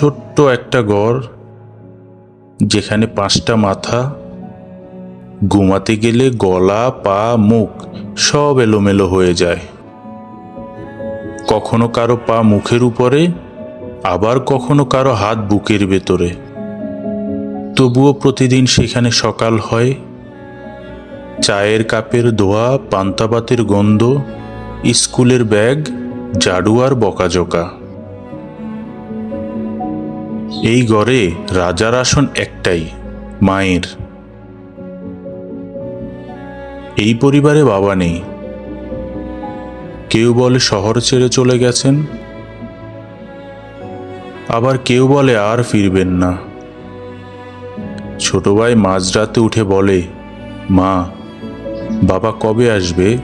ছোট্ট একটা ঘর, যেখানে পাঁচটা মাথা, ঘুমাতে গেলে গলা, পা, মুখ সব এলোমেলো হয়ে যায়। কখনো কারও পা মুখের উপরে, আবার কখনো কারও হাত বুকের ভেতরে। তবুও প্রতিদিন সেখানে সকাল হয়। চায়ের কাপের ধোয়া পান্তাবাতের গন্ধ, স্কুলের ব্যাগ জাডু আর বকাজোকা এই ঘরে রাজার আসন একটাই, মায়ের। এই পরিবারে বাবা নেই। কেউ বলে শহর ছেড়ে চলে গেছেন। আবার কেউ বলে আর ফিরবেন না। ছোট ভাই মাঝরাতে উঠে বলে, মা, বাবা কবে আসবে?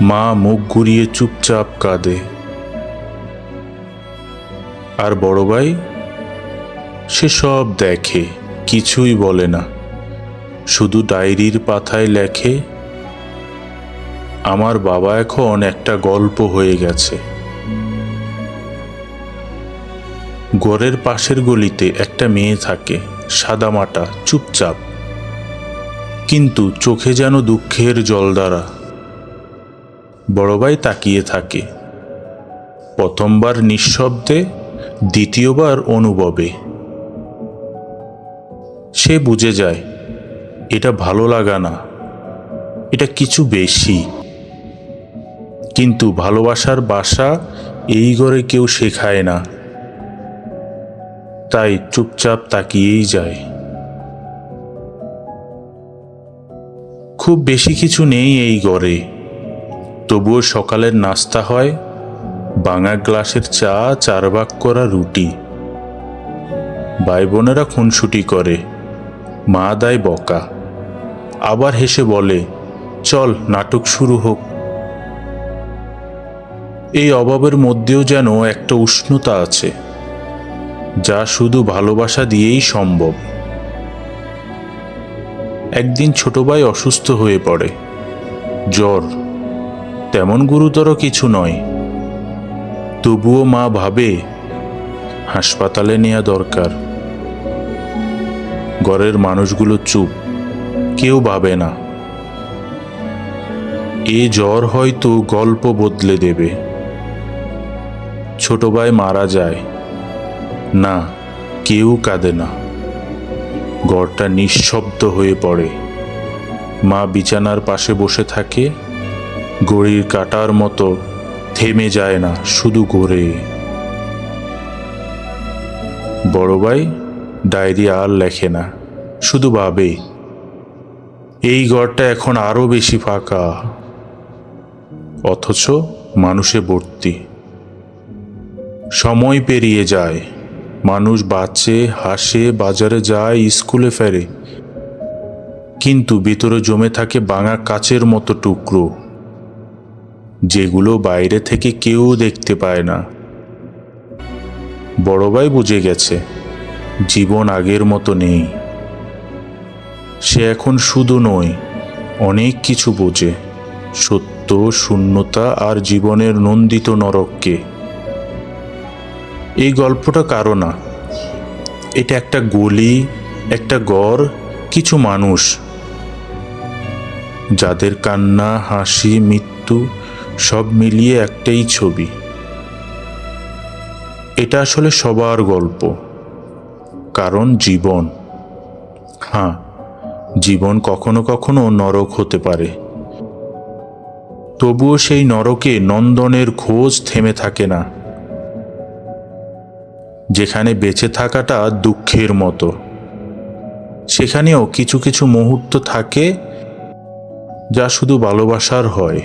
মা মুখ ঘুরিয়ে চুপচাপ কাঁদে। আর বড় ভাই সে সব দেখে, কিছুই বলে না। শুধু ডায়েরির পাতায় লেখে, আমার বাবা এখন একটা গল্প হয়ে গেছে। গড়ের পাশের গলিতে একটা মেয়ে থাকে সাদামাটা চুপচাপ। কিন্তু চোখে যেন দুঃখের জলধারা। বড় ভাই তাকিয়ে থাকে। প্রথমবার নিঃশব্দে দ্বিতীয়বার অনুভবে। সে বুঝে যায়, এটা ভালো লাগা না, এটা কিছু বেশি। কিন্তু ভালোবাসার বাসা এই ঘরে কেউ শেখায় না। তাই চুপচাপ তাকিয়েই যায়। খুব বেশি কিছু নেই এই ঘরে। তবুও সকালের নাস্তা হয় বাঙা গ্লাসের চা, চার ভাগ করা রুটি। ভাই বোনেরা খুনসুটি করে। মা দেয় বকা। আবার হেসে বলে, চল, নাটক শুরু হোক। এই অভাবের মধ্যেও যেন একটা উষ্ণতা আছে, যা শুধু ভালোবাসা দিয়েই সম্ভব। একদিন ছোট ভাই অসুস্থ হয়ে পড়ে। জ্বর। তেমন গুরুতর কিছু নয়। তবুও মা ভাবে, হাসপাতালে নেওয়া দরকার। ঘরের মানুষগুলো চুপ, কেউ ভাবে না। এ জ্বর হয়তো গল্প বদলে দেবে। ছোট ভাই মারা যায়। না, কেউ কাঁদে না। ঘরটা নিঃশব্দ হয়ে পড়ে। মা বিছানার পাশে বসে থাকে গড়ির কাটার মতো থেমে যায় না, শুধু ঘোরে। বড় ভাই ডায়েরি আর লেখে না, শুধু ভাবে, এই ঘরটা এখন আরও বেশি ফাঁকা। অথচ মানুষে ভর্তি। সময় পেরিয়ে যায়, মানুষ বাঁচে, হাসে, বাজারে যায়, স্কুলে ফেরে। কিন্তু ভিতরে জমে থাকে বাঙা কাচের মতো টুকরো। যেগুলো বাইরে থেকে কেউ দেখতে পায় না। বড় ভাই বুঝে গেছে, জীবন আগের মতো নেই। সে এখন শুধু নয়, অনেক কিছু বোঝে, সত্য, শূন্যতা আর জীবনের নন্দিত নরককে। এই গল্পটা কারও না। এটা একটা গলি, একটা গড়, কিছু মানুষ, যাদের কান্না, হাসি, মৃত্যু সব মিলিয়ে একটাই ছবি। এটা আসলে সবার গল্প। কারণ জীবন। হ্যাঁ জীবন কখনো কখনো নরক হতে পারে। তবুও সেই নরকে নন্দনের খোঁজ থেমে থাকে না। যেখানে বেঁচে থাকাটা দুঃখের মতো। সেখানেও কিছু কিছু মুহূর্ত থাকে যা শুধু ভালোবাসার হয়।